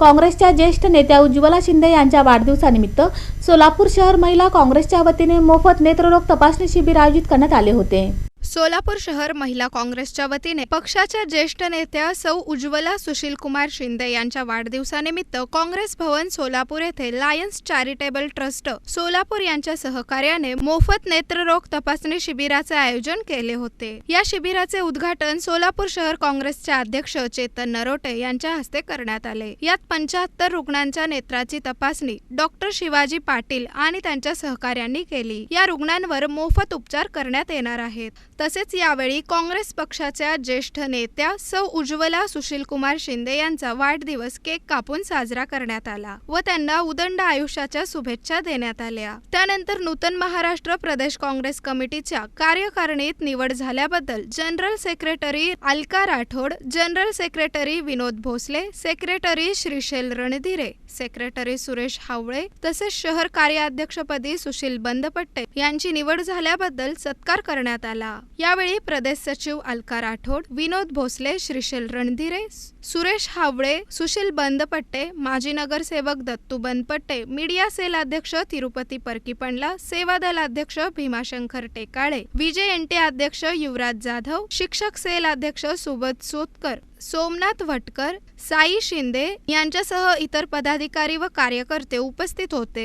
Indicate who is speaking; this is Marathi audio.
Speaker 1: काँग्रेसच्या ज्येष्ठ नेत्या उज्ज्वला शिंदे यांच्या वाढदिवसानिमित्त सोलापूर शहर महिला काँग्रेसच्या वतीने मोफत नेत्ररोग तपासणी शिबिर आयोजित करण्यात आले होते.
Speaker 2: सोलापूर शहर महिला काँग्रेसच्या वतीने पक्षाच्या ज्येष्ठ नेत्या सौ उज्ज्वला सुशीलकुमार शिंदे यांच्या वाढदिवसानिमित्त काँग्रेस भवन सोलापूर येथे लायन्स चॅरिटेबल ट्रस्ट सोलापूर यांच्या सहकार्याने मोफत नेत्ररोग तपासणी शिबिराचे आयोजन केले होते. या शिबिराचे उद्घाटन सोलापूर शहर काँग्रेसचे अध्यक्ष चेतन नरोटे यांच्या हस्ते करण्यात आले. यात पंच्याहत्तर रुग्णांच्या नेत्राची तपासणी डॉक्टर शिवाजी पाटील आणि त्यांच्या सहकार्यांनी केली. या रुग्णांवर मोफत उपचार करण्यात येणार आहेत. तसेच यावेळी काँग्रेस पक्षाच्या ज्येष्ठ नेत्या सौ उज्ज्वला सुशीलकुमार शिंदे यांचा वाढदिवस केक कापून साजरा करण्यात आला व त्यांना उदंड आयुष्याच्या शुभेच्छा देण्यात आल्या. त्यानंतर नूतन महाराष्ट्र प्रदेश काँग्रेस कमिटीच्या कार्यकारिणीत निवड झाल्याबद्दल general secretary Alka Rathod general secretary Vinod Bhosale secretary Shrishail Randhire secretary Suresh Havale तसेच शहर कार्याध्यक्षपदी सुशील बंदपट्टे यांची निवड झाल्याबद्दल सत्कार करण्यात आला. यावेळी प्रदेश सचिव अलका राठोड विनोद भोसले श्रीशैल रणधीरे सुरेश हावळे सुशील बंदपट्टे माजी नगरसेवक दत्तू बंदपट्टे मीडिया सेल अध्यक्ष तिरुपती परकीपंडला सेवा दल अध्यक्ष भीमाशंकर टेकाळे विजेएनटी अध्यक्ष युवराज जाधव शिक्षक सेल अध्यक्ष सुबोध सोतकर सोमनाथ भटकर साई शिंदे यांच्यासह इतर पदाधिकारी व कार्यकर्ते उपस्थित होते.